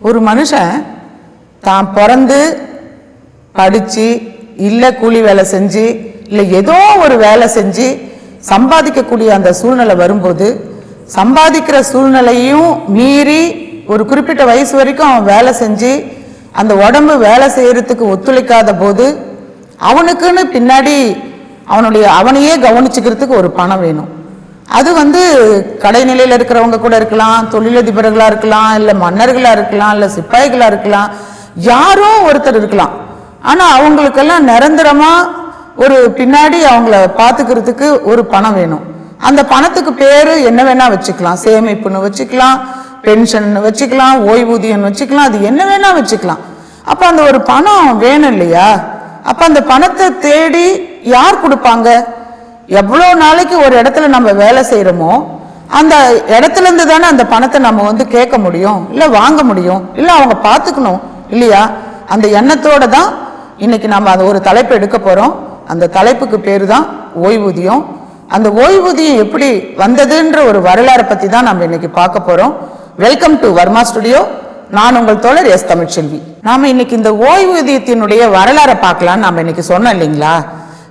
ஒரு மனுஷன் தான் பிறந்து படித்து இல்லை கூலி வேலை செஞ்சு இல்லை ஏதோ ஒரு வேலை செஞ்சு சம்பாதிக்கக்கூடிய அந்த சூழ்நிலை வரும்போது சம்பாதிக்கிற சூழ்நிலையும் மீறி ஒரு குறிப்பிட்ட வயசு வரைக்கும் அவன் வேலை செஞ்சு அந்த உடம்பு வேலை செய்கிறதுக்கு ஒத்துழைக்காத போது அவனுக்குன்னு பின்னாடி அவனுடைய அவனையே கவனிச்சுக்கிறதுக்கு ஒரு பணம் வேணும். அது வந்து கடைநிலையில் இருக்கிறவங்க கூட இருக்கலாம் தொழிலதிபர்களாக இருக்கலாம் இல்லை மன்னர்களாக இருக்கலாம் இல்லை சிப்பாய்களாக இருக்கலாம் யாரோ ஒருத்தர் இருக்கலாம். ஆனால் அவங்களுக்கெல்லாம் நிரந்தரமாக ஒரு பின்னாடி அவங்கள பார்த்துக்கிறதுக்கு ஒரு பணம் வேணும். அந்த பணத்துக்கு பேர் என்ன வேணால் வச்சுக்கலாம். சேமிப்புன்னு வச்சுக்கலாம் பென்ஷன் வச்சுக்கலாம் ஓய்வூதியம் வச்சுக்கலாம் அது என்ன வேணால் வச்சுக்கலாம். அப்போ அந்த ஒரு பணம் வேணும் இல்லையா? அப்போ அந்த பணத்தை தேடி யார் கொடுப்பாங்க? எவ்வளோ நாளைக்கு ஒரு இடத்துல நம்ம வேலை செய்கிறோமோ அந்த இடத்துல இருந்து தானே அந்த பணத்தை நம்ம வந்து கேட்க முடியும் இல்லை வாங்க முடியும் இல்லை அவங்க பார்த்துக்கணும் இல்லையா? அந்த எண்ணத்தோடு தான் இன்றைக்கி நம்ம அதை ஒரு தலைப்பு எடுக்க போகிறோம் அந்த தலைப்புக்கு பேர் தான் ஓய்வூதியம். அந்த ஓய்வூதியம் எப்படி வந்ததுன்ற ஒரு வரலாறை பற்றி தான் நம்ம இன்றைக்கி பார்க்க போகிறோம் வெல்கம் டு வர்மா ஸ்டுடியோ நான் உங்கள் தோழர் எஸ் தமிழ்ச்செல்வி. நாம் இன்னைக்கு இந்த ஓய்வூதியத்தினுடைய வரலாறை பார்க்கலாம்னு நம்ம இன்றைக்கி சொன்னோம் இல்லைங்களா?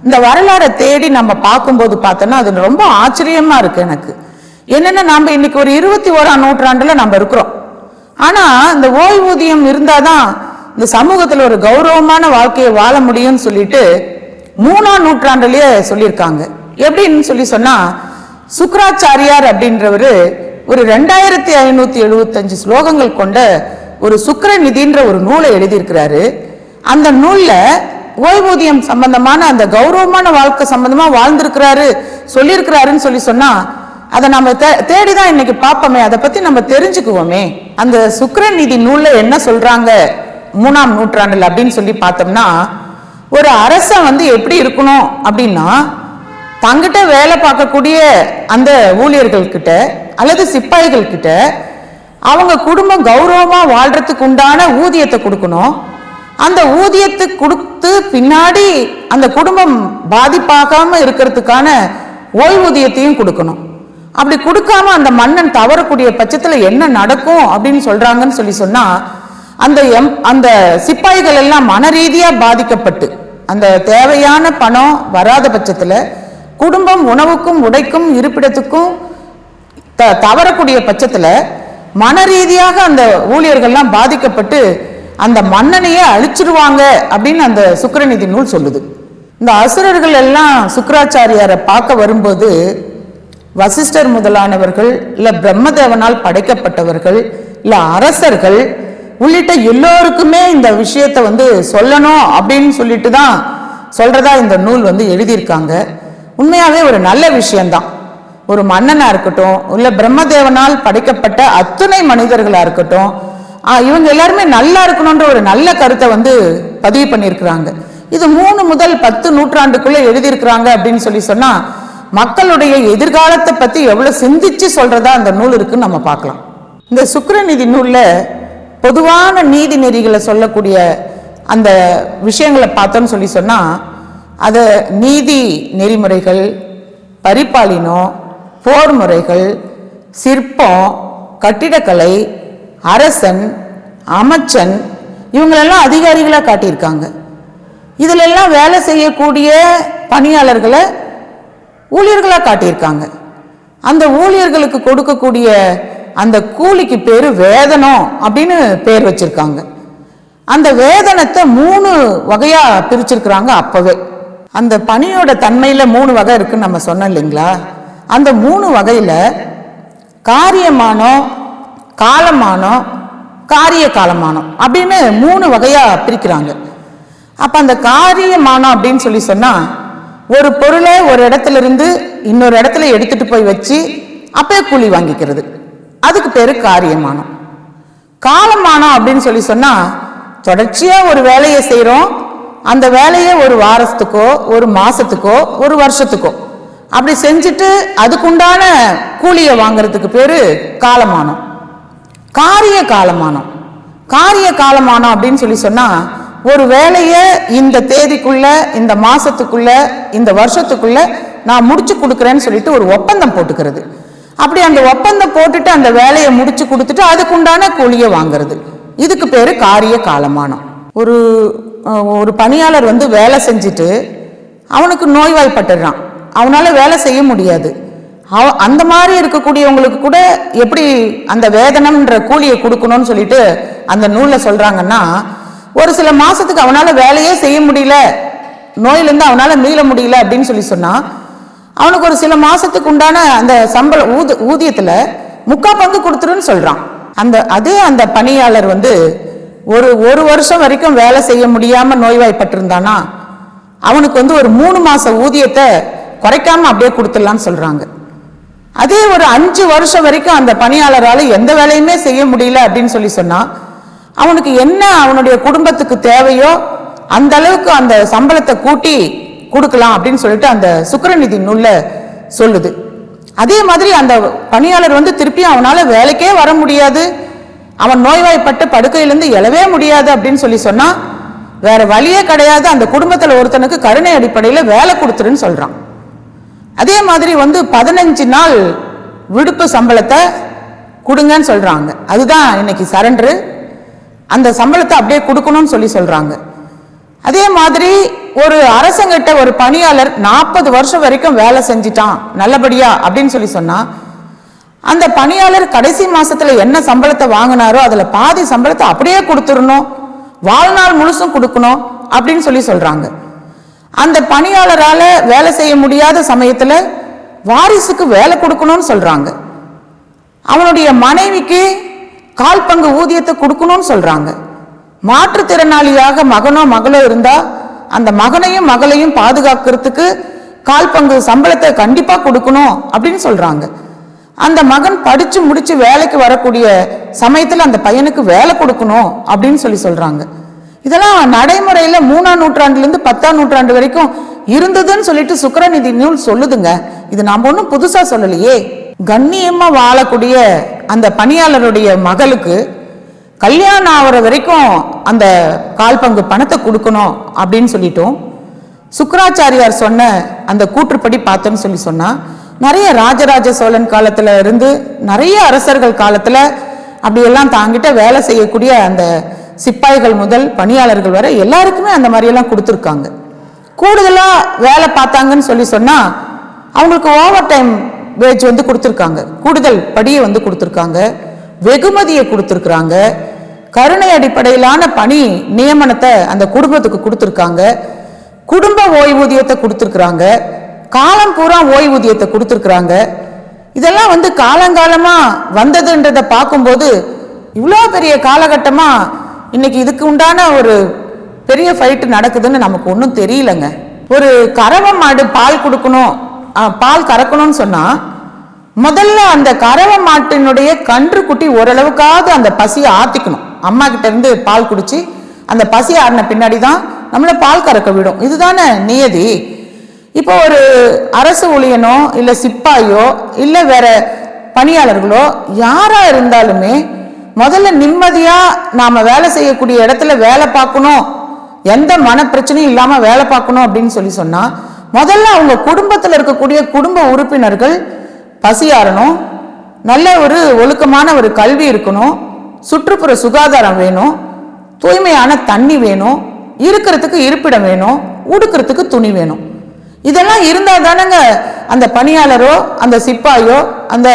இந்த வரலாறை தேடி நம்ம பார்க்கும்போது பார்த்தோன்னா அது ரொம்ப ஆச்சரியமாக இருக்குது எனக்கு. என்னென்னா நாம் இன்னைக்கு ஒரு இருபத்தி ஓராம் நூற்றாண்டில் நம்ம இருக்கிறோம். ஆனால் இந்த ஓய்வூதியம் இருந்தால் தான் இந்த சமூகத்தில் ஒரு கௌரவமான வாழ்க்கையை வாழ முடியும்னு சொல்லிட்டு மூணாம் நூற்றாண்டுலேயே சொல்லியிருக்காங்க. எப்படின்னு சொல்லி சொன்னால் சுக்ராச்சாரியார் அப்படின்றவரு ஒரு ரெண்டாயிரத்தி ஐநூற்றி எழுபத்தஞ்சு ஸ்லோகங்கள் கொண்ட ஒரு சுக்கிரநிதின்ற ஒரு நூலை எழுதியிருக்கிறாரு. அந்த நூலில் ஓய்வூதியம் சம்பந்தமான அந்த கௌரவமான வாழ்க்கை சம்பந்தமா வாழ்ந்திருக்கிறாரு சொல்லியிருக்கிறாருன்னு சொல்லி சொன்னா அதை நம்ம தே- தேடிதான் இன்னைக்கு பார்ப்போமே. அதை பத்தி நம்ம தெரிஞ்சுக்குவோமே. அந்த சுக்கிரநிதி நூல்ல என்ன சொல்றாங்க? மூணாம் நூற்றாண்டுல அப்படின்னு சொல்லி பார்த்தோம்னா ஒரு அரசன் வந்து எப்படி இருக்கணும் அப்படின்னா தங்கிட்ட வேலை பார்க்கக்கூடிய அந்த ஊழியர்கள்கிட்ட அல்லது சிப்பாய்கள் கிட்ட அவங்க குடும்பம் கௌரவமா வாழ்றதுக்கு உண்டான ஊதியத்தை கொடுக்கணும். அந்த ஊதியத்தை கொடுத்து பின்னாடி அந்த குடும்பம் பாதிப்பாகாமல் இருக்கிறதுக்கான ஓய்வூதியத்தையும் கொடுக்கணும். அப்படி கொடுக்காம அந்த மன்னன் தவறக்கூடிய பட்சத்தில் என்ன நடக்கும் அப்படின்னு சொல்கிறாங்கன்னு சொல்லி சொன்னால் அந்த எம் அந்த சிப்பாய்கள் எல்லாம் மனரீதியா பாதிக்கப்பட்டு அந்த தேவையான பணம் வராத பட்சத்தில் குடும்பம் உணவுக்கும் உடைக்கும் இருப்பிடத்துக்கும் த தவறக்கூடிய பட்சத்துல மனரீதியாக அந்த ஊழியர்கள்லாம் பாதிக்கப்பட்டு அந்த மன்னனையே அழிச்சிருவாங்க அப்படின்னு அந்த சுக்கிரநிதி நூல் சொல்லுது. இந்த அசுரர்கள் எல்லாம் சுக்கராச்சாரியாரை பார்க்க வரும்போது வசிஷ்டர் முதலானவர்கள் இல்லை பிரம்மதேவனால் படைக்கப்பட்டவர்கள் இல்லை அரசர்கள் உள்ளிட்ட எல்லோருக்குமே இந்த விஷயத்தை வந்து சொல்லணும் அப்படின்னு சொல்லிட்டு தான் சொல்கிறதா இந்த நூல் வந்து எழுதியிருக்காங்க. உண்மையாகவே ஒரு நல்ல விஷயம்தான். ஒரு மன்னனாக இருக்கட்டும் இல்லை பிரம்மதேவனால் படைக்கப்பட்ட அத்துணை மனிதர்களாக இருக்கட்டும் இவங்க எல்லாருமே நல்லா இருக்கணுன்ற ஒரு நல்ல கருத்தை வந்து பதிவு பண்ணியிருக்கிறாங்க. இது மூணு முதல் பத்து நூற்றாண்டுக்குள்ளே எழுதியிருக்கிறாங்க அப்படின்னு சொல்லி சொன்னால் மக்களுடைய எதிர்காலத்தை பற்றி எவ்வளோ சிந்திச்சு சொல்கிறதா அந்த நூல் இருக்குன்னு நம்ம பார்க்கலாம். இந்த சுக்கரநிதி நூலில் பொதுவான நீதி நெறிகளை சொல்லக்கூடிய அந்த விஷயங்களை பார்த்தோன்னு சொல்லி சொன்னால் அதை நீதி நெறிமுறைகள் பரிபாலினம் போர் முறைகள் சிற்பம் கட்டிடக்கலை அரசன் அமைச்சன் இவங்களெல்லாம் அதிகாரிகளாக காட்டியிருக்காங்க. இதிலெல்லாம் வேலை செய்யக்கூடிய பணியாளர்களை ஊழியர்களாக காட்டியிருக்காங்க. அந்த ஊழியர்களுக்கு கொடுக்கக்கூடிய அந்த கூலிக்கு பேர் வேதனம் அப்படின்னு பேர் வச்சுருக்காங்க. அந்த வேதனத்தை மூணு வகையாக பிரிச்சிருக்கிறாங்க அப்போவே. அந்த பணியோட தன்மையில் மூணு வகை இருக்குன்னு நம்ம சொன்னோம் இல்லைங்களா? அந்த மூணு வகையில் காரியமானம் காலமானம் காரிய காலமானம் அப்படின்னு மூணு வகையாக பிரிக்கிறாங்க. அப்போ அந்த காரியமானம் அப்படின்னு சொல்லி சொன்னால் ஒரு பொருளை ஒரு இடத்துல இருந்து இன்னொரு இடத்துல எடுத்துட்டு போய் வச்சு அப்பயே கூலி வாங்கிக்கிறது. அதுக்கு பேர் காரியமானம். காலமானம் அப்படின்னு சொல்லி சொன்னால் தொடர்ச்சியாக ஒரு வேலையை செய்கிறோம் அந்த வேலையை ஒரு வாரத்துக்கோ ஒரு மாதத்துக்கோ ஒரு வருஷத்துக்கோ. அப்படி செஞ்சுட்டு அதுக்குண்டான கூலியை வாங்குறதுக்கு பேர் காலமானம். காரிய காலமானம் காரிய காலமானம் அப்படின்னு சொல்லி சொன்னா ஒரு வேலையை இந்த தேதிக்குள்ள இந்த மாசத்துக்குள்ள இந்த வருஷத்துக்குள்ள நான் முடிச்சு கொடுக்குறேன்னு சொல்லிட்டு ஒரு ஒப்பந்தம் போட்டுக்கிறது. அப்படி அந்த ஒப்பந்தம் போட்டுட்டு அந்த வேலையை முடிச்சு கொடுத்துட்டு அதுக்குண்டான கூலியை வாங்குறது. இதுக்கு பேர் காரிய காலமானம் ஒரு ஒரு பணியாளர் வந்து வேலை செஞ்சுட்டு அவனுக்கு நோய்வாய்ப்பட்டுடுறான் அவனால் வேலை செய்ய முடியாது. அந்த மாதிரி இருக்கக்கூடியவங்களுக்கு கூட எப்படி அந்த வேதனம்ன்ற கூலியை கொடுக்கணும்னு சொல்லிட்டு அந்த நூலில் சொல்கிறாங்கன்னா ஒரு சில மாதத்துக்கு அவனால் வேலையே செய்ய முடியல. நோயிலேருந்து அவனால் மீள முடியல அப்படின்னு சொல்லி சொன்னால் அவனுக்கு ஒரு சில மாதத்துக்கு உண்டான அந்த சம்பள ஊத ஊதியத்தில் முக்கா பங்கு கொடுத்துருன்னு சொல்கிறான் அந்த அதே அந்த பணியாளர் வந்து ஒரு ஒரு வருஷம் வரைக்கும் வேலை செய்ய முடியாமல் நோய்வாய்ப்பட்டிருந்தானா அவனுக்கு வந்து ஒரு மூணு மாத ஊதியத்தை குறைக்காம அப்படியே கொடுத்துடலான்னு சொல்கிறாங்க அதே ஒரு அஞ்சு வருஷம் வரைக்கும் அந்த பணியாளரால் எந்த வேலையுமே செய்ய முடியல அப்படின்னு சொல்லி சொன்னால் அவனுக்கு என்ன அவனுடைய குடும்பத்துக்கு தேவையோ அந்த அளவுக்கு அந்த சம்பளத்தை கூட்டி கொடுக்கலாம் அப்படின்னு சொல்லிட்டு அந்த சுக்கிரநிதி நூலில் சொல்லுது. அதே மாதிரி அந்த பணியாளர் வந்து திருப்பி அவனால் வேலைக்கே வர முடியாது. அவன் நோய்வாய்ப்பட்டு படுக்கையிலேருந்து எழவே முடியாது அப்படின்னு சொல்லி சொன்னால் வேற வழியே கிடையாது. அந்த குடும்பத்தில் ஒருத்தனுக்கு கருணை அடிப்படையில் வேலை கொடுத்துருன்னு சொல்கிறான் அதே மாதிரி வந்து பதினஞ்சு நாள் விடுப்பு சம்பளத்தை கொடுங்கன்னு சொல்கிறாங்க அதுதான் இன்னைக்கு சரண்டரு அந்த சம்பளத்தை அப்படியே கொடுக்கணும்னு சொல்லி சொல்கிறாங்க அதே மாதிரி ஒரு அரசங்கிட்ட ஒரு பணியாளர் நாற்பது வருஷம் வரைக்கும் வேலை செஞ்சிட்டான் நல்லபடியா அப்படின்னு சொல்லி சொன்னால் அந்த பணியாளர் கடைசி மாதத்தில் என்ன சம்பளத்தை வாங்கினாரோ அதில் பாதி சம்பளத்தை அப்படியே கொடுத்துடணும் வாழ்நாள் முழுசும் கொடுக்கணும் அப்படின்னு சொல்லி சொல்கிறாங்க அந்த பணியாளரால் வேலை செய்ய முடியாத சமயத்தில் வாரிசுக்கு வேலை கொடுக்கணும்னு சொல்கிறாங்க அவனுடைய மனைவிக்கு கால் பங்கு ஊதியத்தை கொடுக்கணும்னு சொல்கிறாங்க மாற்றுத்திறனாளியாக மகனோ மகளோ இருந்தால் அந்த மகனையும் மகளையும் பாதுகாக்கிறதுக்கு கால் பங்கு சம்பளத்தை கண்டிப்பாக கொடுக்கணும் அப்படின்னு சொல்கிறாங்க அந்த மகன் படித்து முடித்து வேலைக்கு வரக்கூடிய சமயத்தில் அந்த பையனுக்கு வேலை கொடுக்கணும் அப்படின்னு சொல்லி சொல்கிறாங்க இதெல்லாம் நடைமுறையில் மூணாம் நூற்றாண்டுலேருந்து பத்தாம் நூற்றாண்டு வரைக்கும் இருந்ததுன்னு சொல்லிட்டு சுக்கிரநிதி நூல் சொல்லுதுங்க. இது நாம் ஒன்றும் புதுசாக சொல்லலையே. கண்ணியமாக வாழக்கூடிய அந்த பணியாளருடைய மகளுக்கு கல்யாணம் ஆகிற வரைக்கும் அந்த கால் பங்கு பணத்தை கொடுக்கணும் அப்படின்னு சொல்லிட்டோம். சுக்கராச்சாரியார் சொன்ன அந்த கூற்றுப்படி பார்த்தோன்னு சொல்லி சொன்னால் நிறைய ராஜராஜ சோழன் காலத்தில் இருந்து நிறைய அரசர்கள் காலத்தில் அப்படியெல்லாம் தாங்கிட்ட வேலை செய்யக்கூடிய அந்த சிப்பாய்கள் முதல் பணியாளர்கள் வரை எல்லாருக்குமே அந்த மாதிரியெல்லாம் கொடுத்துருக்காங்க. கூடுதலாக வேலை பார்த்தாங்கன்னு சொல்லி சொன்னால் அவங்களுக்கு ஓவர் டைம் வேஜ் வந்து கொடுத்துருக்காங்க. கூடுதல் படியை வந்து கொடுத்துருக்காங்க. வெகுமதியை கொடுத்துருக்குறாங்க. கருணை அடிப்படையிலான பணி நியமனத்தை அந்த குடும்பத்துக்கு கொடுத்துருக்காங்க. குடும்ப ஓய்வூதியத்தை கொடுத்துருக்குறாங்க. காலம் பூரா ஓய்வூதியத்தை கொடுத்துருக்குறாங்க. இதெல்லாம் வந்து காலங்காலமாக வந்ததுன்றதை பார்க்கும்போது இவ்வளோ பெரிய காலகட்டமாக இன்னைக்கு இதுக்கு உண்டான ஒரு பெரிய ஃபைட் நடக்குதுன்னு நமக்கு ஒன்றும் தெரியலங்க. ஒரு கறவை மாடு பால் கொடுக்கணும் ஆ, பால் கறக்கணும்னு சொன்னா முதல்ல அந்த கறவை மாட்டினுடைய கன்று குட்டி ஓரளவுக்காவது அந்த பசியை ஆத்திக்கணும். அம்மா கிட்ட இருந்து பால் குடிச்சு அந்த பசி ஆடின பின்னாடி தான் நம்மளை பால் கறக்க விடும். இதுதானே நியதி? இப்போ ஒரு அரசு ஊழியனோ இல்லை சிப்பாயோ இல்லை வேற பணியாளர்களோ யாரா இருந்தாலுமே முதல்ல நிம்மதியாக நாம் வேலை செய்யக்கூடிய இடத்துல வேலை பார்க்கணும். எந்த மன பிரச்சனையும் இல்லாமல் வேலை பார்க்கணும் அப்படின்னு சொல்லி சொன்னால் முதல்ல அவங்க குடும்பத்தில் இருக்கக்கூடிய குடும்ப உறுப்பினர்கள் பசியாறணும். நல்ல ஒரு ஒழுக்கமான ஒரு கல்வி இருக்கணும். சுற்றுப்புற சுகாதாரம் வேணும். தூய்மையான தண்ணி வேணும். இருக்கிறதுக்கு இருப்பிடம் வேணும். உடுக்கிறதுக்கு துணி வேணும். இதெல்லாம் இருந்தால் தானேங்க அந்த பணியாளரோ அந்த சிப்பாயோ அந்த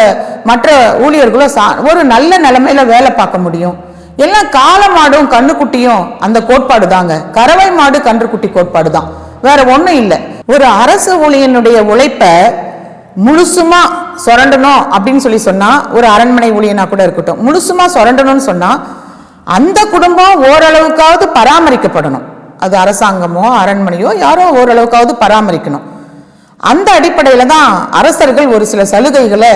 மற்ற ஊழியர்களோ சா ஒரு நல்ல நிலைமையில வேலை பார்க்க முடியும். எல்லாம் காளை மாடும் கண்ணுக்குட்டியும் அந்த கோட்பாடு தாங்க. கறவை மாடு கன்றுக்குட்டி கோட்பாடு தான். வேற ஒன்றும் இல்லை. ஒரு அரசு ஊழியனுடைய உழைப்பை முழுசுமா சுரண்டணும் அப்படின்னு சொல்லி சொன்னா ஒரு அரண்மனை ஊழியனா கூட இருக்கட்டும் முழுசுமா சுரண்டணும்னு சொன்னா அந்த குடும்பம் ஓரளவுக்காவது பராமரிக்கப்படணும். அது அரசாங்கமோ அரண்மனையோ யாரோ ஓரளவுக்காவது பராமரிக்கணும். அந்த அடிப்படையில தான் அரசர்கள் ஒரு சில சலுகைகளை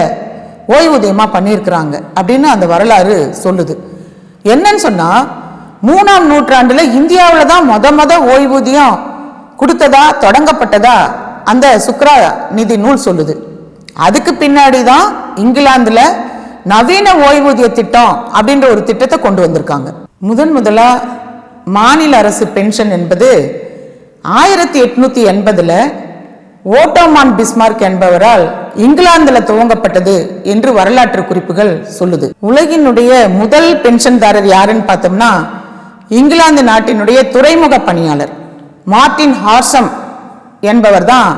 ஓய்வூதியமாக பண்ணியிருக்கிறாங்க அப்படின்னு அந்த வரலாறு சொல்லுது. என்னன்னு சொன்னால் மூணாம் நூற்றாண்டில் இந்தியாவில் தான் மொத மொத ஓய்வூதியம் கொடுத்ததா தொடங்கப்பட்டதா அந்த சுக்ரா நிதி நூல் சொல்லுது. அதுக்கு பின்னாடி தான் இங்கிலாந்தில் நவீன ஓய்வூதிய திட்டம் அப்படின்ற ஒரு திட்டத்தை கொண்டு வந்திருக்காங்க. முதன் முதலாக மாநில அரசு பென்ஷன் என்பது ஆயிரத்தி எட்நூற்றி எண்பதில் ஓட்டோமான் பிஸ்மார்க் என்பவரால் இங்கிலாந்துல துவங்கப்பட்டது என்று வரலாற்று குறிப்புகள் சொல்லுது. உலகினுடைய முதல் பென்ஷன்தாரர் யாருன்னு பார்த்தோம்னா இங்கிலாந்து நாட்டினுடைய துறைமுக பணியாளர் மார்ட்டின் ஹார்சம் என்பவர் தான்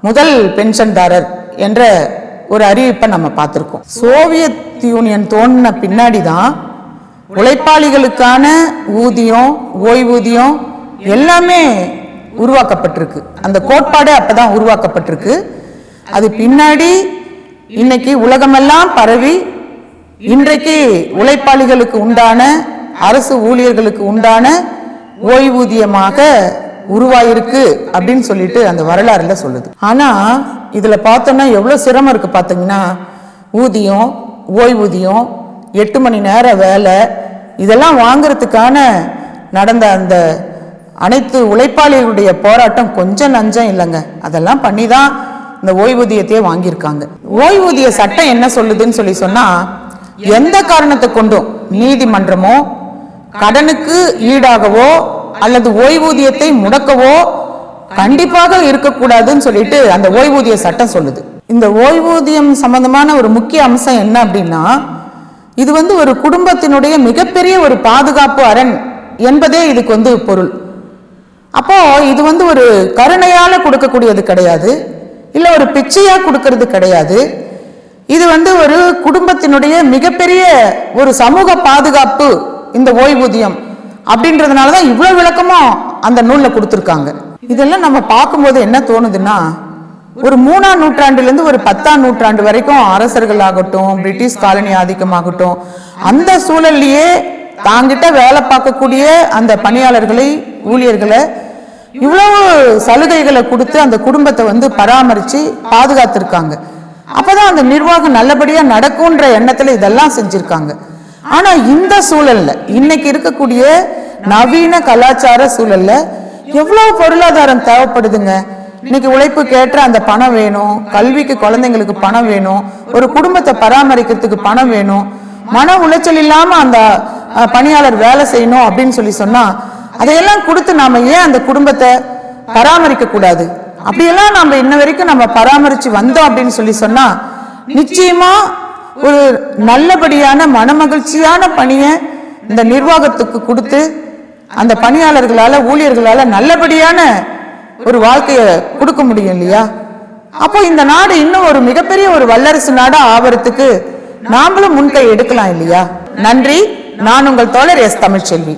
முதல் பென்ஷன்தாரர் என்ற ஒரு அறிவிப்பை நம்ம பார்த்துருக்கோம். சோவியத் யூனியன் தோன்றின பின்னாடி தான் உழைப்பாளிகளுக்கான ஊதியம் ஓய்வூதியம் எல்லாமே உருவாக்கப்பட்டிருக்கு. அந்த கோட்பாடே அப்பதான் உருவாக்கப்பட்டிருக்கு. அது பின்னாடி இன்னைக்கு உலகமெல்லாம் பரவி இன்றைக்கு உழைப்பாளிகளுக்கு உண்டான அரசு ஊழியர்களுக்கு உண்டான ஓய்வூதியமாக உருவாயிருக்கு அப்படின்னு சொல்லிட்டு அந்த வரலாறுல சொல்லுது. ஆனா இதுல பார்த்தோம்னா எவ்வளவு சிரமம் இருக்கு பார்த்தீங்கன்னா ஊதியம் ஓய்வூதியம் எட்டு மணி நேர வேலை இதெல்லாம் வாங்குறதுக்கான நடந்த அந்த அனைத்து உழைப்பாளிகளுடைய போராட்டம் கொஞ்சம் நஞ்சம் இல்லைங்க. அதெல்லாம் பண்ணி தான் இந்த ஓய்வூதியத்தையே வாங்கியிருக்காங்க. ஓய்வூதிய சட்டம் என்ன சொல்லுதுன்னு சொல்லி சொன்னால் எந்த காரணத்தை கொண்டும் நீதிமன்றமோ கடனுக்கு ஈடாகவோ அல்லது ஓய்வூதியத்தை முடக்கவோ கண்டிப்பாக இருக்கக்கூடாதுன்னு சொல்லிட்டு அந்த ஓய்வூதிய சட்டம் சொல்லுது. இந்த ஓய்வூதியம் சம்பந்தமான ஒரு முக்கிய அம்சம் என்ன அப்படின்னா இது வந்து ஒரு குடும்பத்தினுடைய மிகப்பெரிய ஒரு பாதுகாப்பு அரண் என்பதே இதுக்கு வந்து பொருள். அப்போ இது வந்து ஒரு கருணையால கொடுக்கக்கூடியது கிடையாது. இல்லை ஒரு பிச்சையா கொடுக்கறது கிடையாது. இது வந்து ஒரு குடும்பத்தினுடைய மிகப்பெரிய ஒரு சமூக பாதுகாப்பு இந்த ஓய்வூதியம் அப்படின்றதுனால தான் இவ்வளோ விளக்கமும் அந்த நூலில் கொடுத்துருக்காங்க. இதெல்லாம் நம்ம பார்க்கும்போது என்ன தோணுதுன்னா ஒரு மூணாம் நூற்றாண்டுலேருந்து ஒரு பத்தாம் நூற்றாண்டு வரைக்கும் அரசர்கள் ஆகட்டும் பிரிட்டிஷ் காலனி ஆதிக்கமாகட்டும் அந்த சூழல்லையே தாங்கிட்ட வேலை பார்க்கக்கூடிய அந்த பணியாளர்களை ஊழியர்களை இவ்வளவு சலுகைகளை கொடுத்து அந்த குடும்பத்தை வந்து பராமரித்து பாதுகாத்திருக்காங்க. அப்போதான் அந்த நிர்வாகம் நல்லபடியா நடக்கும்ன்ற எண்ணத்துல இதெல்லாம் செஞ்சுருக்காங்க. ஆனா இந்த சூழல்ல இன்னைக்கு இருக்கக்கூடிய நவீன கலாச்சார சூழல்ல எவ்வளவு பொருளாதாரம் தேவைப்படுதுங்க? இன்னைக்கு உழைப்புக்கு ஏற்ற அந்த பணம் வேணும் கல்விக்கு குழந்தைங்களுக்கு பணம் வேணும் ஒரு குடும்பத்தை பராமரிக்கிறதுக்கு பணம் வேணும் மன உளைச்சல் இல்லாம அந்த பணியாளர் வேலை செய்யணும் அப்படின்னு சொல்லி சொன்னா அதையெல்லாம் கொடுத்து நாம ஏன் அந்த குடும்பத்தை பராமரிக்க கூடாது? அப்படியெல்லாம் நம்ம இன்ன வரைக்கும் நம்ம பராமரிச்சு வந்தோம் அப்படின்னு சொல்லி சொன்னா நிச்சயமா ஒரு நல்லபடியான மனமகிழ்ச்சியான பணியை இந்த நிர்வாகத்துக்கு கொடுத்து அந்த பணியாளர்களால ஊழியர்களால நல்லபடியான ஒரு வாழ்க்கையை கொடுக்க முடியும் இல்லையா? அப்போ இந்த நாடு இன்னும் ஒரு மிகப்பெரிய ஒரு வல்லரசு நாடாக ஆவறதுக்கு நாமளும் முன்கை எடுக்கலாம் இல்லையா? நன்றி. நான் உங்கள் தோழர் எஸ். தமிழ்ச்செல்வி